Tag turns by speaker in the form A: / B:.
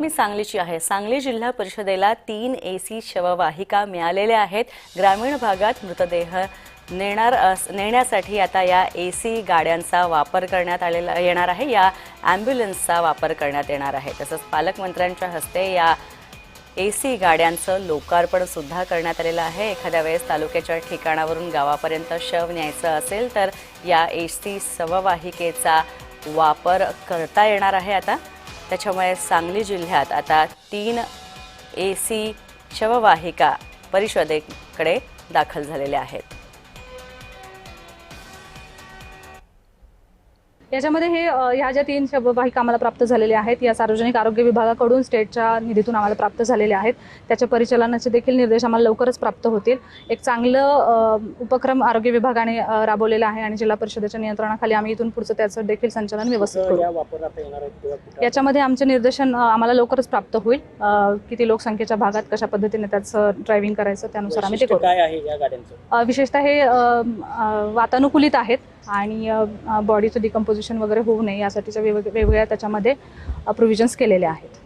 A: मी सांगलीची आहे. सांगली जिल्हा परिषदेला तीन ए सी शववाहिका मिळालेल्या आहेत. ग्रामीण भागात मृतदेह नेणार अस- नेण्यासाठी आता या ए सी गाड्यांचा वापर करण्यात आलेला येणार आहे. या ॲम्ब्युलन्सचा वापर करण्यात येणार आहे. तसंच पालकमंत्र्यांच्या हस्ते या ए सी गाड्यांचं लोकार्पण सुद्धा करण्यात आलेलं आहे. एखाद्या वेळेस तालुक्याच्या ठिकाणावरून गावापर्यंत शव न्यायचं असेल तर या ए सी शववाहिकेचा वापर करता येणार आहे आता. त्याच्यामुळे सांगली जिल्ह्यात आता तीन ए सी शववाहिका परिषदेकडे दाखल झालेल्या आहेत.
B: याच्यामध्ये हे ह्या ज्या तीन शववाहिका आम्हाला प्राप्त झालेल्या आहेत या सार्वजनिक आरोग्य विभागाकडून स्टेटच्या निधीतून आम्हाला प्राप्त झालेल्या आहेत. त्याच्या परिचालनाचे देखील निर्देश आम्हाला लवकरच प्राप्त होतील. एक चांगलं उपक्रम आरोग्य विभागाने राबवलेला आहे आणि जिल्हा परिषदेच्या नियंत्रणाखाली आम्ही इथून पुढचं त्याचं देखील संचालन व्यवस्थित करू. याच्यामध्ये आमचे निर्देशन आम्हाला लवकरच प्राप्त होईल. किती लोकसंख्येच्या भागात कशा पद्धतीने त्याचं ड्रायव्हिंग करायचं त्यानुसार आम्ही ते करू. विशेषतः हे वातानुकूलित आहेत आणि बॉडीचं डिकम्पोजिशन वगैरे होऊ नये यासाठीच्या वेग वेगवेगळ्या त्याच्यामध्ये प्रोव्हिजन्स केलेले आहेत.